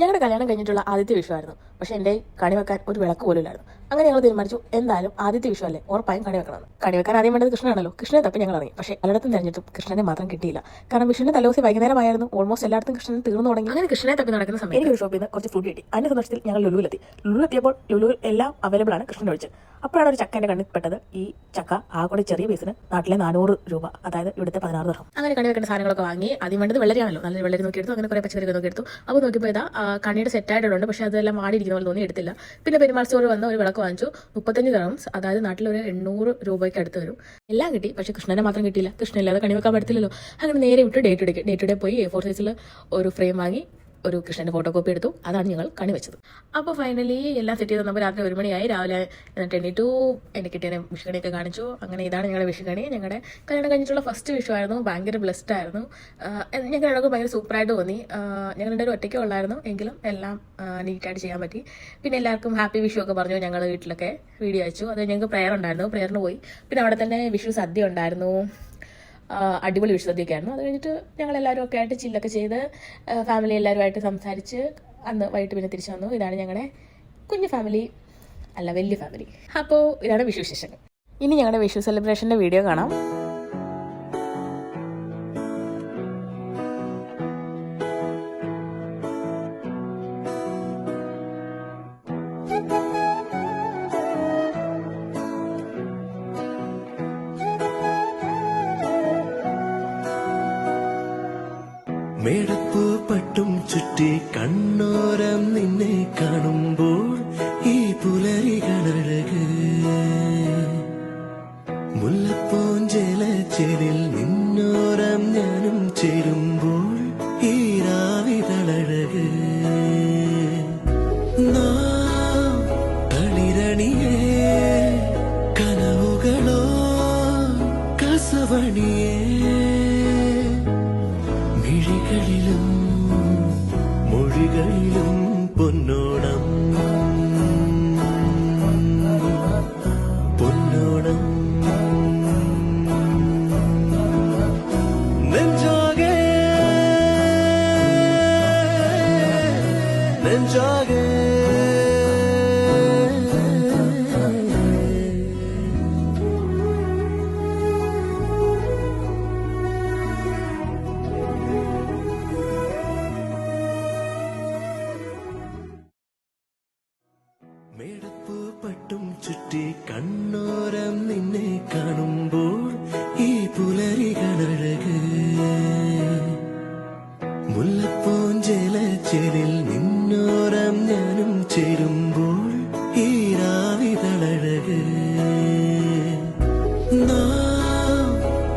ഞങ്ങളുടെ കല്യാണം കഴിഞ്ഞിട്ടുള്ള ആദ്യത്തെ വിഷയമായിരുന്നു. പക്ഷെ എന്റെ കണി വെക്കാൻ ഒരു വിളക്ക് പോലും ഇല്ലായിരുന്നു. അങ്ങനെ ഞങ്ങൾ തീരുമാനിച്ചു എന്തായാലും ആദ്യത്തെ വിഷയമല്ലേ? അല്ലേ ഉറപ്പായും കണി വെക്കണം കണി വെക്കാൻ ആദ്യം വേണ്ടത് കൃഷ്ണനാണല്ലോ. കൃഷ്ണനെ തപ്പി ഞങ്ങൾ ഇറങ്ങി. പക്ഷെ പലയിടത്തും തിരഞ്ഞിട്ടും കൃഷ്ണനെ മാത്രം കിട്ടിയില്ല. കാരണം വിഷുവിന്റെ തലോസി വൈകുന്നേരമായിരുന്നു. ഓൾമോസ്റ്റ് എല്ലായിടത്തും കൃഷ്ണൻ തീർന്നു തുടങ്ങി. അങ്ങനെ കൃഷ്ണനെ തപ്പി നടക്കുന്ന സമയത്ത് എനിക്ക് ഒരു ഷോപ്പിൽ നിന്ന് കുറച്ച് ഫുഡ് കിട്ടി. അതിന്റെ സന്തോഷത്തിൽ ഞങ്ങൾ ലുലുവിലെത്തി. എത്തിയപ്പോൾ ലുലുവിൽ എല്ലാം അവൈലബിൾ ആണ് കൃഷ്ണൻ ഒഴിച്ച് അപ്പോഴാണ് ഒരു ചക്ക എന്റെ കണ്ണിൽ പെട്ടത്. ഈ ചക്ക ആ കൂടെ ചെറിയ പീസിന് നാട്ടിലെ നാനൂറ് രൂപ അതായത് ഇവിടുത്തെ പതിനാറ് ദർഹം അങ്ങനെ കണി വെക്കേണ്ട സാധനങ്ങളൊക്കെ വാങ്ങി ആദ്യം വേണ്ടത് വെള്ളരിയാണല്ലോ. നല്ല വെള്ളരി നോക്കി എടുത്തു അങ്ങനെ കുറേ പച്ചക്കറി നോക്കി എടുത്തു അപ്പോൾ നോക്കിയപ്പോൾ കണിയുടെ സെറ്റ് ആയിട്ടുണ്ട് പക്ഷേ അതെല്ലാം മാടിയിരിക്കുന്ന പോലെ തോന്നി എടുത്തില്ല. പിന്നെ പെരുമാൾ സ്റ്റോർ വന്ന ഒരു വിളക്ക് വാങ്ങിച്ചു. മുപ്പത്തഞ്ച് ഗ്രാംസ് അതായത് നാട്ടിൽ ഒരു എണ്ണൂറ് രൂപയ്ക്ക് അടുത്ത് വരും. എല്ലാം കിട്ടി പക്ഷേ കൃഷ്ണനെ മാത്രം കിട്ടിയില്ല. കൃഷ്ണനില്ലാതെ കണി വെക്കാൻ പറ്റത്തില്ലല്ലോ. അങ്ങനെ നേരെ വിട്ട് day to day day to day പോയി എ ഫോർ സൈസിൽ ഒരു ഫ്രെയിം വാങ്ങി. ഒരു കൃഷ്ണന്റെ ഫോട്ടോ കോപ്പി എടുത്തു. അതാണ് ഞങ്ങൾ കണി വെച്ചത് അപ്പോൾ ഫൈനലി എല്ലാം സെറ്റ് ചെയ്ത് തന്നപ്പോൾ രാത്രി ഒരു മണിയായി. രാവിലെ എന്നിട്ട് എണീറ്റു. എനിക്ക് കിട്ടിയ വിഷുകണിയൊക്കെ കാണിച്ചു. അങ്ങനെ ഇതാണ് ഞങ്ങളുടെ വിഷുകണി ഞങ്ങളുടെ കല്യാണം കഴിഞ്ഞിട്ടുള്ള ഫസ്റ്റ് വിഷു ആയിരുന്നു. ഭയങ്കര ബ്ലെസ്ഡ് ആയിരുന്നു. ഞങ്ങൾ ഇടയ്ക്ക് ഭയങ്കര സൂപ്പറായിട്ട് തോന്നി. ഞങ്ങൾ രണ്ടുപേരും ഒറ്റയ്ക്ക് ഉള്ളായിരുന്നു. എങ്കിലും എല്ലാം നീറ്റായിട്ട് ചെയ്യാൻ പറ്റി. പിന്നെ എല്ലാവർക്കും ഹാപ്പി വിഷു ഒക്കെ പറഞ്ഞു ഞങ്ങൾ വീട്ടിലൊക്കെ വീഡിയോ അയച്ചു. അത് ഞങ്ങൾക്ക് പ്രെയർ ഉണ്ടായിരുന്നു. പ്രെയറിന് പോയി. പിന്നെ അവിടെ തന്നെ വിഷു സദ്യ ഉണ്ടായിരുന്നു. അടിപൊളി വിഷുസദ്യയൊക്കെ ആയിരുന്നു അത് കഴിഞ്ഞിട്ട് ഞങ്ങൾ എല്ലാവരും ഒക്കെ ആയിട്ട് ചില്ലൊക്കെ ചെയ്ത് ഫാമിലി എല്ലാവരുമായിട്ട് സംസാരിച്ച് അന്ന് വൈകിട്ട് പിന്നെ തിരിച്ചു വന്നു. ഇതാണ് ഞങ്ങളുടെ കുഞ്ഞു ഫാമിലി അല്ല വലിയ ഫാമിലി അപ്പോൾ ഇതാണ് വിഷു വിശേഷങ്ങൾ. ഇനി ഞങ്ങളുടെ വിഷു സെലിബ്രേഷന്റെ വീഡിയോ കാണാം. മേടപ്പൂ പട്ടും ചുറ്റി കണ്ണോരം നിന്നെ കാണുമ്പോൾ ഈ പുലരികളഴക്. മുല്ലപ്പൂഞ്ചേല ചേലിൽ നിന്നോരം ഞാനും ചേരുമ്പോൾ ഈ രാവിതളഴക് നാം തളിരണിയേ കനവുകളോ കസവണിയേ. മിഴികളിലും മൊഴികളിലും പൊന്നോണം. പൊന്നോണം. നെഞ്ചാകെ നെഞ്ചാകെ. മേടപ്പൂ പട്ടും ചുറ്റി കണ്ണോരം നിന്നെ കാണുമ്പോൾ ഈ പുലരി പുലരികളഴക്. മുല്ലപ്പൂഞ്ചേല ചെലിൽ നിന്നോരം ഞാനും ചേരുമ്പോൾ ഈ രാവിതളഴക്.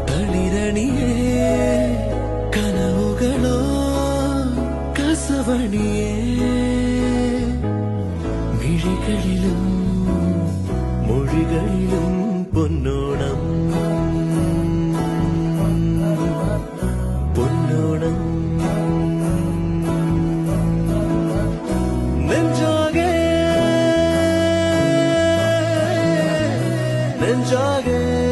തളിരണിയേ കനവുകളോ കസവണിയേ. മിഴികളിലും മൊഴികളിലും പൊന്നോണം. പൊന്നോണം. നെഞ്ചാകെ നെഞ്ചാകെ.